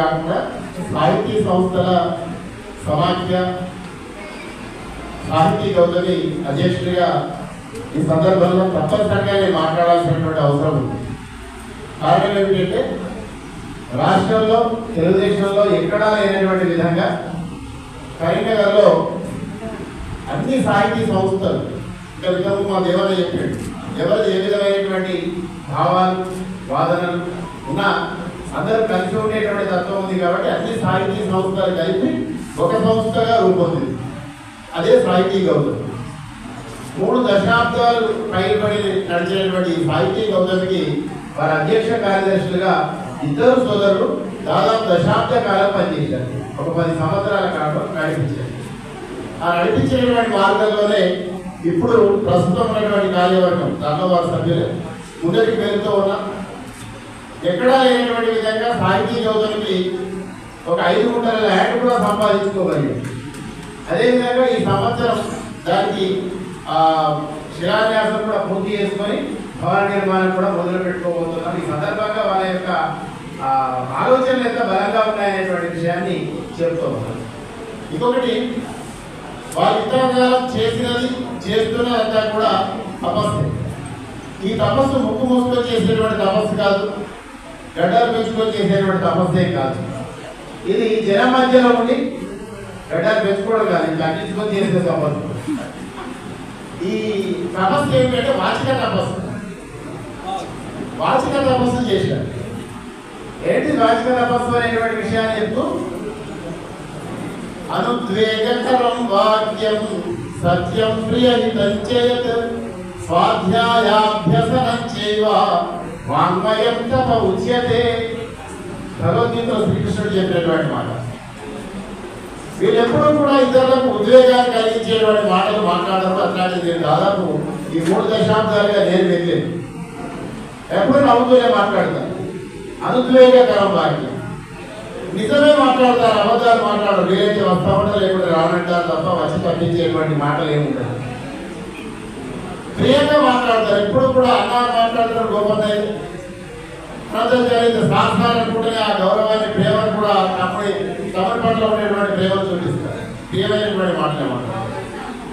కాకుండా సాహితీ సంస్థల సమాఖ్య సాహితీ గౌతమి అధ్యక్షుడిగా ఈ సందర్భంలో తప్పనిసరిగా నేను మాట్లాడాల్సినటువంటి అవసరం ఉంది. కారణం ఏమిటంటే రాష్ట్రంలో తెలుగుదేశంలో ఎక్కడా లేనటువంటి విధంగా కరీంనగర్లో అన్ని సాహితీ సంస్థలు ఇంకా విధము మా దేవాలయ చెప్పాడు ఎవరు ఏ విధమైనటువంటి భావాలు వాదనలు ఉన్నా అందరూ కలిసి ఉండేటువంటి తత్వం ఉంది కాబట్టి అన్ని సాహితీ సంస్థలు కలిపి ఒక సంస్థగా రూపొందింది. అదే సాహితీ గౌతమ్ మూడు దశాబ్దాలు పైబడి నడిచినటువంటి ఈ సాహితీ గౌతమికి వారి అధ్యక్ష కార్యదర్శులుగా ఇద్దరు సోదరులు దాదాపు దశాబ్ద కాలం పనిచేశారు. ఒక పది సంవత్సరాల కాలం నడిపించారు. ఆ నడిపించేటువంటి మార్గంలోనే ఇప్పుడు ప్రస్తుతం ఉన్నటువంటి కార్యవర్గం దాంట్లో వారి సభ్యులు. ముందరికి పేరుతో ఉన్న ఎక్కడా లేనటువంటి విధంగా సాహితీ గౌతమికి ఒక ఐదు గుంటల ల్యాండ్ కూడా సంపాదించుకోగలిగింది అదేవిధంగా ఈ సంవత్సరం దానికి శిలాన్యాసం కూడా పూర్తి చేసుకొని భవన నిర్మాణం కూడా మొదలు పెట్టుకోబోతున్నాం. ఈ సందర్భంగా వాళ్ళ యొక్క ఆలోచనలు ఎంత బలంగా ఉన్నాయనేటువంటి విషయాన్ని చెప్తూ ఉన్నాం ఇంకొకటి వాళ్ళు ఇంతకాలం చేసినది చేస్తున్నదంతా కూడా తపస్సు. ఈ తపస్సు ముక్కు మూసుకొని చేసేటువంటి తపస్సు కాదు. గడ్డలు పెంచుకొని చేసేటువంటి తపస్సే కాదు. ఇది జనం మధ్యలో ఉండి గడ్డలు పెంచుకోవడం కాదు ఇంకా అంటించుకొని చేసే తపస్సు ఈ తపస్సు ఏమిటంటే వాచిక తపస్సు. వాచిక తపస్సు చేశారు. ఏంటి వాచిక తపస్సు అనేటువంటి విషయాన్ని చెప్తూ? అనుద్వేగకరం వాక్యం సత్యం ప్రియహితం చేయత్. స్వాధ్యాయాభ్యసనం చేయవ వాంగ్మయం తప ఉచ్యతే. భగవద్గీతలో శ్రీకృష్ణుడు చెప్పినటువంటి మాట. వీళ్ళెప్పుడూ కూడా ఇతరులకు ఉద్వేగాన్ని కలిగించేటువంటి మాటలు మాట్లాడడం అట్లాంటిది నేను దాదాపు ఈ మూడు దశాబ్దాలుగా నేను వెళ్ళాను ఎప్పుడు నవ్వుతూనే మాట్లాడతాను అనుద్వేగకరం వారికి. నిజమే మాట్లాడతారు అబద్ధాలు మాట్లాడరు. వీలైతే వస్తా లేకుండా రానంటారు తప్ప వచ్చి తప్పించేటువంటి మాటలు ఏముంటారు ప్రియంగా మాట్లాడతారు ఎప్పుడు కూడా అన్న మాట్లాడతారు గోపన్నయ్య. ప్రజలు జరిగితే శాస్త్రాలనుకుంటే ఆ గౌరవాన్ని ప్రేమను కూడా తమ్ముడి తమ్ముడి పట్ల ఉండేటువంటి ప్రేమను చూపిస్తారు. ప్రియమైనటువంటి మాటలే మాట్లాడతారు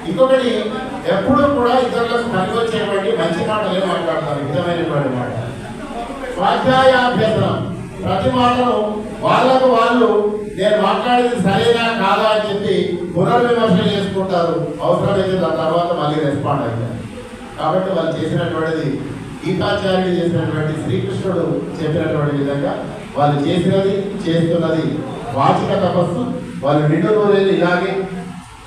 ఇంకొకటి ఎప్పుడూ కూడా ఇతరులకు పనికొచ్చేటువంటి మంచి మాటలే మాట్లాడతారు? నిజమైనటువంటి మాట స్వాధ్యాయాభ్యసనం ప్రతి మాటను వాళ్ళకు వాళ్ళు నేను మాట్లాడేది సరేనా కాదా అని చెప్పి పునర్విమర్శ చేసుకుంటారు. అవసరమైతే దాని తర్వాత మళ్ళీ రెస్పాండ్ అవుతారు కాబట్టి వాళ్ళు చేసినటువంటిది గీతాచార్యుడు చేసినటువంటి శ్రీకృష్ణుడు చెప్పినటువంటి విధంగా వాళ్ళు చేసినది చేస్తున్నది వాచిక తపస్సు వాళ్ళు నిండు రోజులు ఇలాగే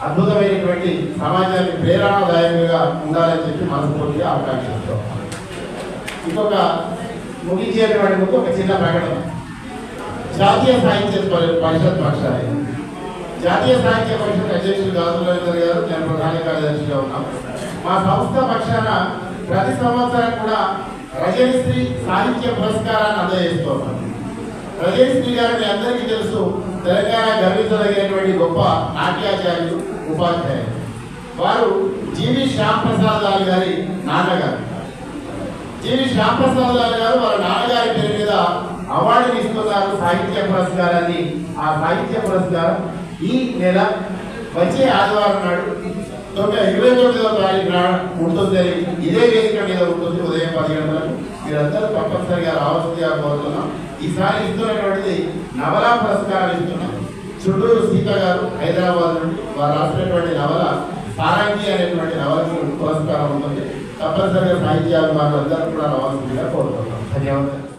అద్భుతమైనటువంటి సమాజానికి ప్రేరణాదాయకంగా ఉండాలని చెప్పి మనస్ఫూర్తిగా ఆకాంక్షిస్తాం ఇంకొక ముగించేటువంటి ముందు ఒక చిన్న ప్రకటన. జాతీయ సాహిత్య పరిషత్ పక్షాన్ని జాతీయ సాహిత్య పరిషత్ అధ్యక్షులు గాజు గారు నేను ప్రధాన కార్యదర్శిగా ఉన్నాం మా సంస్థ పక్షాన ప్రతి సంవత్సరం కూడా రజనిశ్రీ సాహిత్య పురస్కారాన్ని అందజేస్తున్నాం రజనిశ్రీ గారు మీ అందరికీ తెలుసు తెలంగాణ గర్వించదగినటువంటి గొప్ప నాట్యాచార్యులు ఉపాధ్యాయులు. వారు జీవి శ్యామ్ ప్రసాద్ లాల్ గారి నాన్నగారు. జీవి శ్యాంప్రసాద్ లాల్ గారు వారి నాన్నగారి పేరు మీద అవార్డుని ఇస్తున్నారు సాహిత్య పురస్కారాన్ని. ఆ సాహిత్య పురస్కారం ఈ నెల వచ్చే ఆదివారం నాడు తొమ్మిది ఇరవై తొమ్మిదవ తారీఖు నాడు ఉంటుందని ఇదే వేదిక మీద ఉంటుంది ఉదయం పది గంటలకు. మీరందరూ తప్పనిసరిగా రావాల్సిందిగా కోరుతున్నాం. ఈసారి ఇస్తున్నటువంటిది నవలా పురస్కారాలు ఇస్తున్నాం. చుట్టూరు సీత గారు హైదరాబాద్ నుండి వారు రాసినటువంటి నవల సారంగి అనేటువంటి నవలకు పురస్కారం ఉంటుంది. తప్పనిసరిగా సాహిత్యాభిమానులు అందరూ కూడా రావాల్సిందిగా కోరుతున్నాం ధన్యవాదాలు.